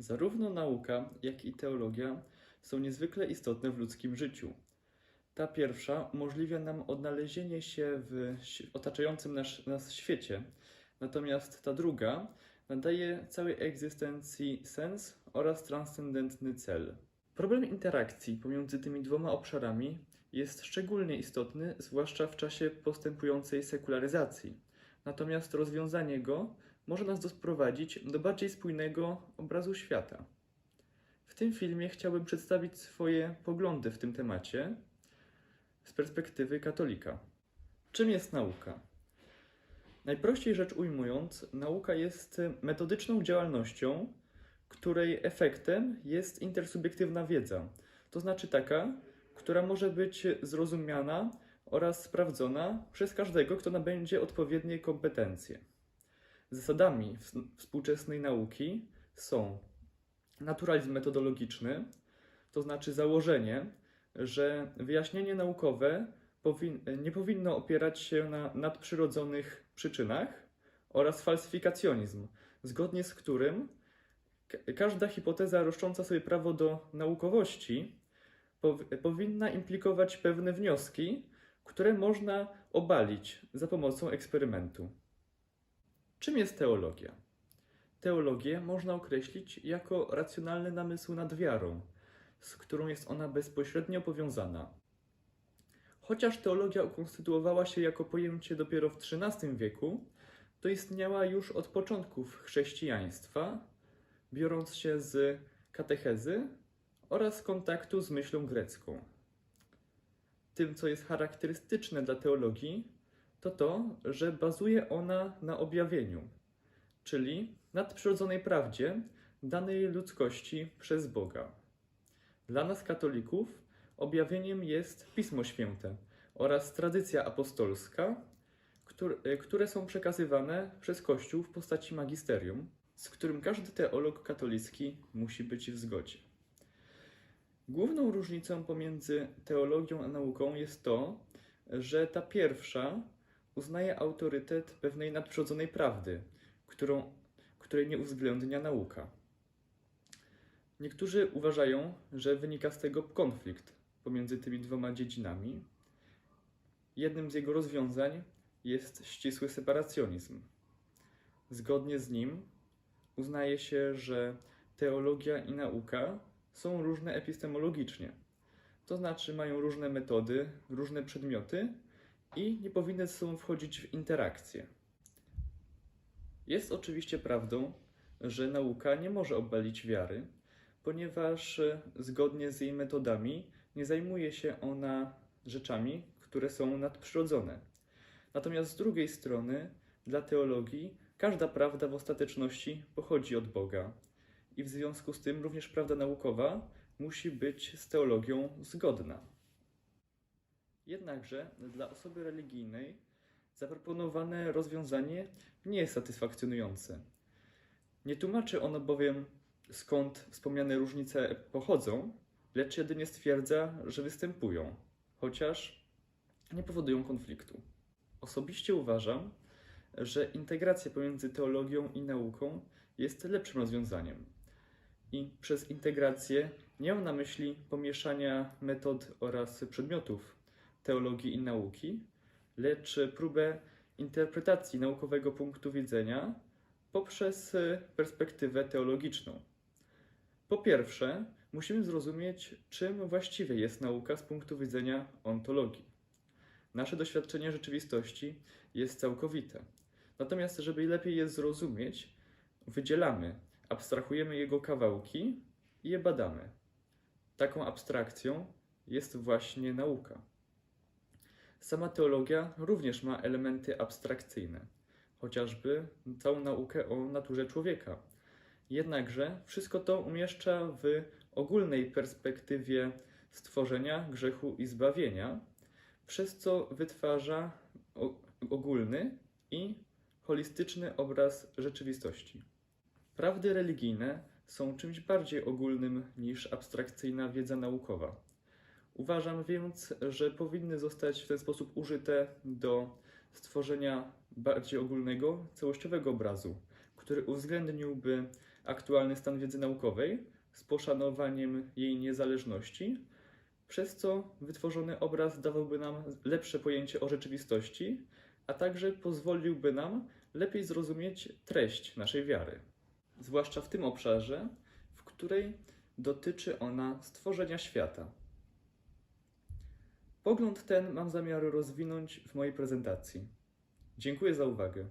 Zarówno nauka, jak i teologia są niezwykle istotne w ludzkim życiu. Ta pierwsza umożliwia nam odnalezienie się w otaczającym nas, nas świecie, natomiast ta druga nadaje całej egzystencji sens oraz transcendentny cel. Problem interakcji pomiędzy tymi dwoma obszarami jest szczególnie istotny, zwłaszcza w czasie postępującej sekularyzacji. Natomiast rozwiązanie go może nas doprowadzić do bardziej spójnego obrazu świata. W tym filmie chciałbym przedstawić swoje poglądy w tym temacie z perspektywy katolika. Czym jest nauka? Najprościej rzecz ujmując, nauka jest metodyczną działalnością, której efektem jest intersubiektywna wiedza, to znaczy taka, która może być zrozumiana oraz sprawdzona przez każdego, kto nabędzie odpowiednie kompetencje. Zasadami ws- współczesnej nauki są naturalizm metodologiczny, to znaczy założenie, że wyjaśnienie naukowe powin- nie powinno opierać się na nadprzyrodzonych przyczynach oraz falsyfikacjonizm, zgodnie z którym ka- każda hipoteza roszcząca sobie prawo do naukowości pow- powinna implikować pewne wnioski, które można obalić za pomocą eksperymentu. Czym jest teologia? Teologię można określić jako racjonalny namysł nad wiarą, z którą jest ona bezpośrednio powiązana. Chociaż teologia ukonstytuowała się jako pojęcie dopiero w XIII wieku, to istniała już od początków chrześcijaństwa, biorąc się z katechezy oraz kontaktu z myślą grecką. Tym, co jest charakterystyczne dla teologii, to to, że bazuje ona na objawieniu, czyli nadprzyrodzonej prawdzie danej ludzkości przez Boga. Dla nas, katolików, objawieniem jest Pismo Święte oraz tradycja apostolska, które, które są przekazywane przez Kościół w postaci magisterium, z którym każdy teolog katolicki musi być w zgodzie. Główną różnicą pomiędzy teologią a nauką jest to, że ta pierwsza uznaje autorytet pewnej nadprzyrodzonej prawdy, którą, której nie uwzględnia nauka. Niektórzy uważają, że wynika z tego konflikt pomiędzy tymi dwoma dziedzinami. Jednym z jego rozwiązań jest ścisły separacjonizm. Zgodnie z nim uznaje się, że teologia i nauka są różne epistemologicznie, to znaczy mają różne metody, różne przedmioty i nie powinny ze sobą wchodzić w interakcję. Jest oczywiście prawdą, że nauka nie może obalić wiary, ponieważ e, zgodnie z jej metodami nie zajmuje się ona rzeczami, które są nadprzyrodzone. Natomiast z drugiej strony, dla teologii każda prawda w ostateczności pochodzi od Boga i w związku z tym również prawda naukowa musi być z teologią zgodna. Jednakże dla osoby religijnej zaproponowane rozwiązanie nie jest satysfakcjonujące. Nie tłumaczy ono bowiem skąd wspomniane różnice pochodzą, lecz jedynie stwierdza, że występują, chociaż nie powodują konfliktu. Osobiście uważam, że integracja pomiędzy teologią i nauką jest lepszym rozwiązaniem. I przez integrację nie mam na myśli pomieszania metod oraz przedmiotów teologii i nauki, lecz próbę interpretacji naukowego punktu widzenia poprzez e, perspektywę teologiczną. Po pierwsze, musimy zrozumieć, czym właściwie jest nauka z punktu widzenia ontologii. Nasze doświadczenie rzeczywistości jest całkowite. Natomiast, żeby lepiej je zrozumieć, wydzielamy, abstrahujemy jego kawałki i je badamy. Taką abstrakcją jest właśnie nauka. Sama teologia również ma elementy abstrakcyjne, chociażby całą naukę o naturze człowieka. Jednakże wszystko to umieszcza w ogólnej perspektywie stworzenia, grzechu i zbawienia, przez co wytwarza ogólny i holistyczny obraz rzeczywistości. Prawdy religijne są czymś bardziej ogólnym niż abstrakcyjna wiedza naukowa. Uważam więc, że powinny zostać w ten sposób użyte do stworzenia bardziej ogólnego, całościowego obrazu, który uwzględniłby aktualny stan wiedzy naukowej z poszanowaniem jej niezależności, przez co wytworzony obraz dawałby nam lepsze pojęcie o rzeczywistości, a także pozwoliłby nam lepiej zrozumieć treść naszej wiary, zwłaszcza w tym obszarze, w której dotyczy ona stworzenia świata. Pogląd ten mam zamiar rozwinąć w mojej prezentacji. Dziękuję za uwagę.